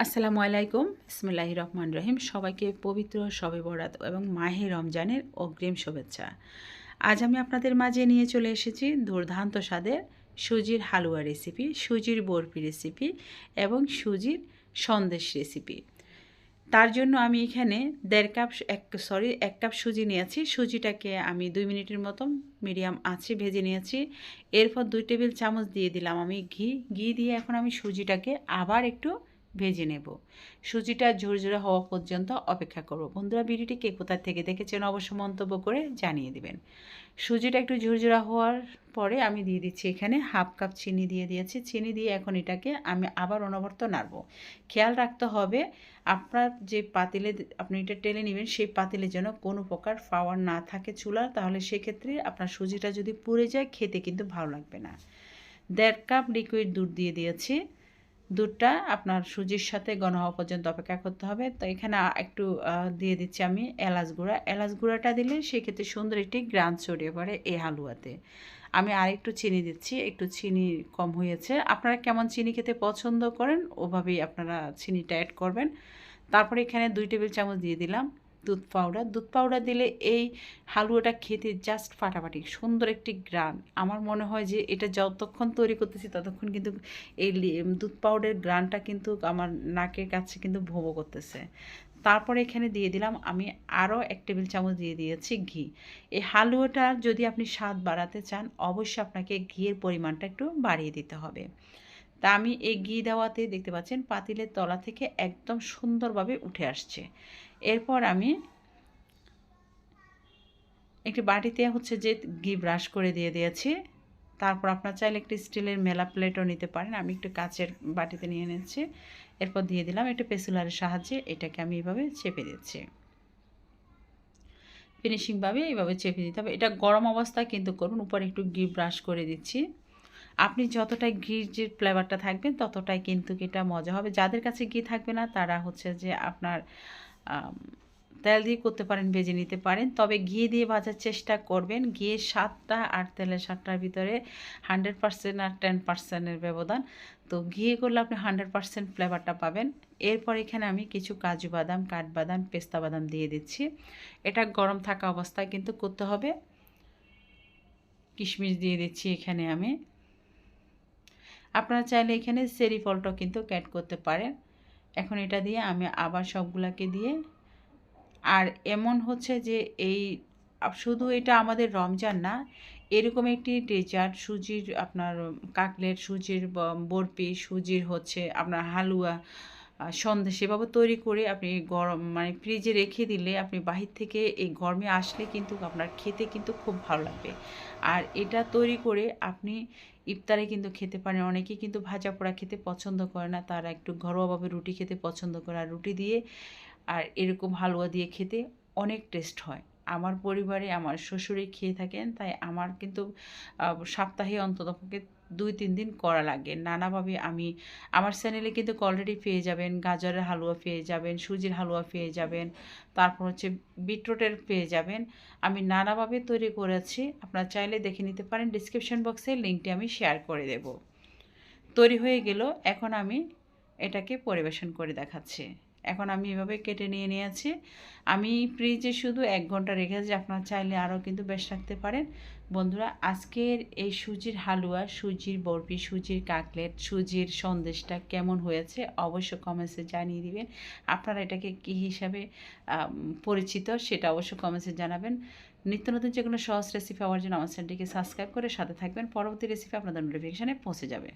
আসসালামু আলাইকুম। ইসমিল্লাহি রহমান রহিম। সবাইকে পবিত্র শবে বরাত এবং মাহে রমজানের অগ্রিম শুভেচ্ছা। আজ আমি আপনাদের মাঝে নিয়ে চলে এসেছি দুর্ধান্ত স্বাদের সুজির হালুয়া রেসিপি সুজির বরফি রেসিপি এবং সুজির সন্দেশ রেসিপি তার জন্য আমি এখানে দেড় কাপ এক সরি এক কাপ সুজি নিয়েছি। সুজিটাকে আমি দুই মিনিটের মতন মিডিয়াম আঁচে ভেজে নিয়েছি। এরপর দুই টেবিল চামচ দিয়ে দিলাম আমি ঘি। ঘি দিয়ে এখন আমি সুজিটাকে আবার একটু ভেজে নেব। সুজিটা ঝুরঝুরে হওয়া পর্যন্ত অপেক্ষা করব। বন্ধুরা, ভিডিওটি কে কোথার থেকে দেখেছেন অবশ্য মন্তব্য করে জানিয়ে দিবেন। সুজিটা একটু ঝুরঝুরা হওয়ার পরে আমি দিয়ে দিচ্ছি এখানে হাফ কাপ চিনি দিয়ে দিয়েছি। চিনি দিয়ে এখন এটাকে আমি আবার অনবর্ত নাড়ব। খেয়াল রাখতে হবে, আপনার যে পাতিলে আপনি এটা টেলে নেবেন, সেই পাতিলে যেন কোনো প্রকার পাওয়ার না থাকে চুলার তাহলে সেক্ষেত্রে আপনার সুজিটা যদি পুড়ে যায়, খেতে কিন্তু ভালো লাগবে না। দেড় কাপ লিকুইড দুধ দিয়ে দিয়েছি। দুধটা আপনার সুজির সাথে ঘন হওয়া পর্যন্ত অপেক্ষা করতে হবে। তো এখানে একটু দিয়ে দিচ্ছি আমি এলাচ গুঁড়া। এলাচ গুঁড়াটা দিলে সেক্ষেত্রে সুন্দর একটি গ্রান ছড়িয়ে পড়ে এই হালুয়াতে। আমি আর একটু চিনি দিচ্ছি, একটু চিনি কম হয়েছে। আপনারা কেমন চিনি খেতে পছন্দ করেন, ওভাবেই আপনারা চিনিটা অ্যাড করবেন। তারপরে এখানে দুই টেবিল চামচ দিয়ে দিলাম দুধ পাউডার। দুধ পাউডার দিলে এই হালুয়াটা খেতে জাস্ট ফাটাফাটি, সুন্দর একটি গ্রান। আমার মনে হয় যে এটা যতক্ষণ তৈরি করতেছি ততক্ষণ কিন্তু এই দুধ পাউডারের গ্রানটা কিন্তু আমার নাকের কাছে কিন্তু ভোবো করতেছে। তারপরে এখানে দিয়ে দিলাম আমি আরও এক টেবিল চামচ দিয়ে দিয়েছি ঘি। এই হালুয়াটা যদি আপনি স্বাদ বাড়াতে চান, অবশ্যই আপনাকে ঘিয়ের পরিমাণটা একটু বাড়িয়ে দিতে হবে। তা আমি ঘি দেওয়াতে দেখতে পাচ্ছেন পাতিলের তলা থেকে একদম সুন্দরভাবে উঠে আসছে। এরপর আমি একটি বাটিতে হচ্ছে যে ঘি ব্রাশ করে দিয়ে দিয়েছি। তারপর আপনার চাইলে একটি স্টিলের মেলা প্লেটও নিতে পারেন। আমি একটু কাচের বাটিতে নিয়ে নিচ্ছি। এরপর দিয়ে দিলাম একটু পেসুলারের সাহায্যে এটাকে আমি এইভাবে চেপে দিচ্ছি। ফিনিশিংভাবে এইভাবে চেপে দিতে হবে। এটা গরম অবস্থায় কিন্তু করুন। উপরে একটু ঘি ব্রাশ করে দিচ্ছি। আপনি যতটাই ঘির যে ফ্লেভারটা থাকবেন, ততটাই কিন্তু এটা মজা হবে। যাদের কাছে ঘি থাকবে না, তারা হচ্ছে যে আপনার তেল দিয়ে করতে পারেন, ভেজে নিতে পারেন। তবে ঘি দিয়ে ভাজার চেষ্টা করবেন। ঘিয়ের স্বাদটা আর তেলের স্বাদটার ভিতরে হান্ড্রেড পার্সেন্ট আর টেন পার্সেন্টের ব্যবধান। তো ঘিয়ে করলে আপনি হান্ড্রেড পার্সেন্ট ফ্লেভারটা পাবেন। এরপর এখানে আমি কিছু কাজু বাদাম কাঠবাদাম পেস্তা বাদাম দিয়ে দিচ্ছি। এটা গরম থাকা অবস্থায় কিন্তু করতে হবে। কিশমিশ দিয়ে দিচ্ছি এখানে আমি। আপনারা চাইলে এখানে সেরি ফলটাও কিন্তু ক্যাট করতে পারেন। এখন এটা দিয়ে আমি আবার সবগুলাকে দিয়ে, আর এমন হচ্ছে যে এই শুধু এটা আমাদের রমজান না, এরকম একটি ডেজার্ট সুজির আপনার, কাকলেট, সুজির বরফি, সুজির হচ্ছে আপনার হালুয়া সন্দেশ এভাবে তৈরি করে আপনি গরম মানে ফ্রিজে রেখে দিলে আপনি বাহির থেকে এই গরমে আসলে কিন্তু আপনার খেতে কিন্তু খুব ভালো লাগবে। আর এটা তৈরি করে আপনি ইফতারে কিন্তু খেতে পারেন। অনেকে কিন্তু ভাজা পোড়া খেতে পছন্দ করে না। তারা একটু ঘরোয়াভাবে রুটি খেতে পছন্দ করে। আর রুটি দিয়ে আর এরকম হালুয়া দিয়ে খেতে অনেক টেস্ট হয়। আমার পরিবারে আমার শ্বশুরে খেয়ে থাকেন, তাই আমার কিন্তু সপ্তাহে অন্ততপক্ষে দুই, তিন দিন করা লাগে। নানাভাবে আমি, আমার চ্যানেলে কিন্তু অলরেডি পেয়ে যাবেন, গাজরের হালুয়া পেয়ে যাবেন, সুজির হালুয়া পেয়ে যাবেন, তারপর হচ্ছে বিটরুটের পেয়ে যাবেন। আমি নানাভাবে তৈরি করেছি, আপনারা চাইলে দেখে নিতে পারেন ডিসক্রিপশন বক্সে লিঙ্কটি আমি শেয়ার করে দেব। তৈরি হয়ে গেল, এখন আমি এটাকে পরিবেশন করে দেখাচ্ছি। এখন আমি এভাবে কেটে নিয়ে নিয়েছি। আমি ফ্রিজে শুধু এক ঘণ্টা রেখেছি, আপনার চাইলে আরও কিন্তু বেশ রাখতে পারেন। বন্ধুরা, আজকের এই সুজির হালুয়া, সুজির বরফি, সুজির কাকলেট, সুজির সন্দেশটা কেমন হয়েছে অবশ্য কমেন্টসে জানিয়ে দিবেন। আপনারা এটাকে কী হিসাবে পরিচিত সেটা অবশ্য কমেন্টসে জানাবেন। নিত্য নতুন যে কোনো সহজ রেসিপি পাওয়ার জন্য আমার চ্যানেলটিকে সাবস্ক্রাইব করে সাথে থাকবেন। পরবর্তী রেসিপি আপনাদের নোটিফিকেশানে পৌঁছে যাবে।